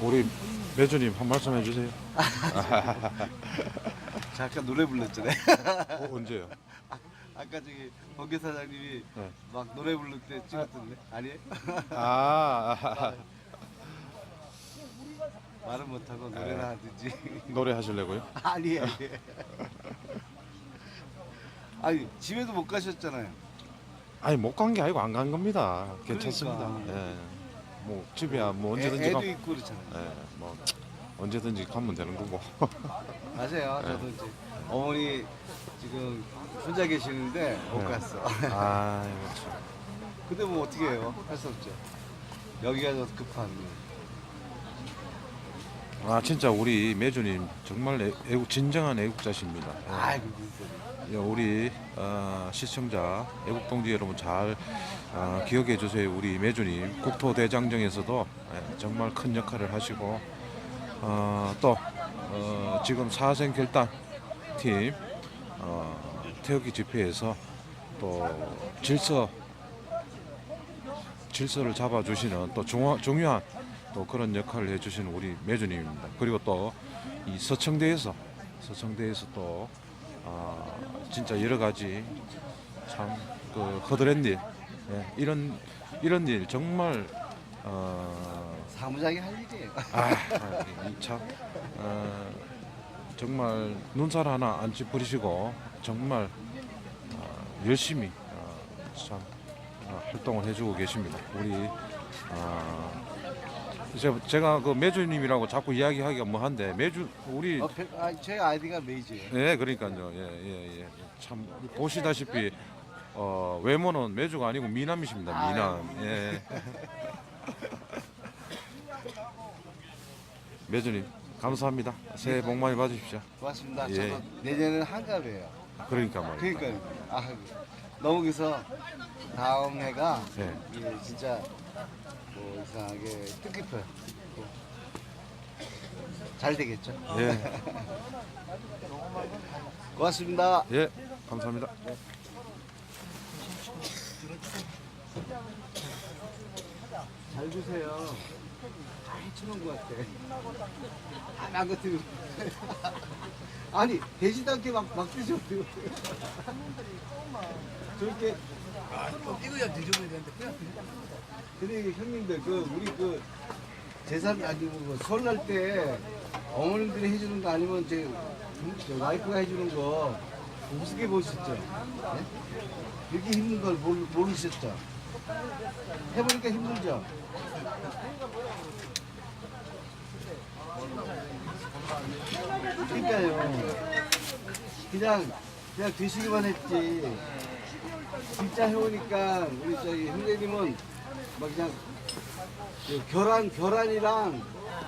우리 매주님 한 말씀 해주세요. 잠깐 노래 불렀잖아요. 어, 언제요? 아까 저기 번개 사장님이 네. 막 노래 부를 때 찍었던데 아니에요? 아, 말은 못하고 노래나 하든지 노래 하실래고요? 아니에요. 아니 집에도 못 가셨잖아요. 아니 못 간 게 아니고 안 간 겁니다. 괜찮습니다. 그러니까. 예. 뭐 집이야 뭐 애, 언제든지 애 도 가, 있고 그렇잖아요. 예, 뭐 언제든지 가면 되는 거고. 맞아요. 네. 저도 이제 어머니 지금 혼자 계시는데 못 네. 갔어. 아, 참. 근데 뭐 어떻게 해요? 할 수 없죠. 여기가 더 급한 거. 아 진짜 우리 매주님 정말 애, 애국 진정한 애국자십니다. 예, 우리 어, 시청자 애국 동지 여러분 잘 어, 기억해 주세요. 우리 매주님 국토 대장정에서도 예, 정말 큰 역할을 하시고 어, 또 어, 지금 사생 결단 팀 어, 태극기 집회에서 또 질서 질서를 잡아주시는 또 중화, 중요한 또 그런 역할을 해주시는 우리 매주님입니다. 그리고 또 이 서청대에서 서청대에서 또 아, 진짜 여러 가지 참그 허드렛 일 예, 이런 이런 일 정말 어, 사무장이 할 일이에요. 아, 이참 어, 정말 눈살 하나 안 찌푸리시고 정말 어, 열심히 어, 참 어, 활동을 해주고 계십니다. 우리 어, 제가, 제가 그 매주님이라고 자꾸 이야기하기가 뭐한데 매주 우리 어, 배- 아, 제 아이디가 메이지예요. 예, 그러니까요. 예, 예, 예. 참 보시다시피 어, 외모는 매주가 아니고 미남이십니다. 미남. 예. 매주님 감사합니다. 새해 복 많이 받으십시오. 고맙습니다. 예. 저도 내년에는 한갑이에요. 그러니까 말이에요. 그러니까요. 아, 너무 그래서 다음 해가 예. 예, 진짜 뭐 이상하게 뜻깊어요. 뭐 잘 되겠죠. 예. 고맙습니다. 예. 감사합니다. 잘 주세요. 다 해치는 것 같아. 안 같은 아니 않게 막, 막 드셔. 저렇게 이거야 뒤집어야 되는데 그냥 근데 형님들 그 우리 그 제사 아니고 그 설날 때 어머님들이 해주는 거 아니면 제, 저 와이프가 해주는 거 우습게 보셨죠? 네? 이렇게 힘든 걸 모르, 모르셨죠? 해보니까 힘들죠? 그러니까요. 그냥 그냥 드시기만 했지. 진짜 해오니까 우리 저기 형제님은 막 그냥 그 계란 계란이랑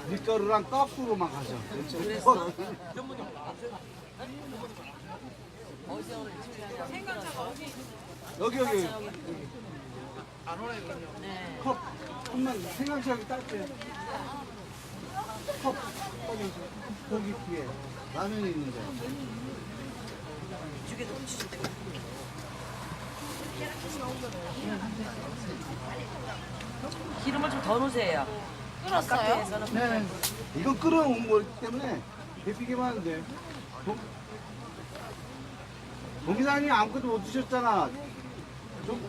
밀가루랑 떡으로 막 하죠. 그래서 여기 여기 안 오네 그럼요. 컵 컵만 생강차게 딸게요. 컵 거기 거기 뒤에 라면이 있는데. 기름을 좀 더 넣으세요. 끓었어요? 네. 이건 끓여온 거기 때문에 데피기만 하면 돼. 동- 동기사님 아무것도 못 드셨잖아. 좀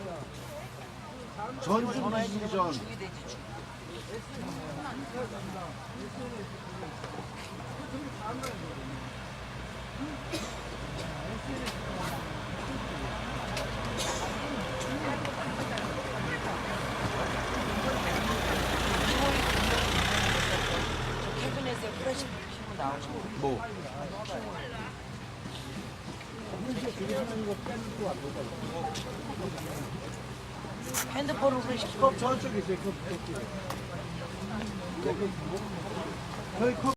전좀 드시기 전. 죽이 되지 죽. 저 캐비넷에 프레시. 뭐? 핸드폰으로 프레시 컵 저쪽에 있어요. 컵. 컵. 저기 컵.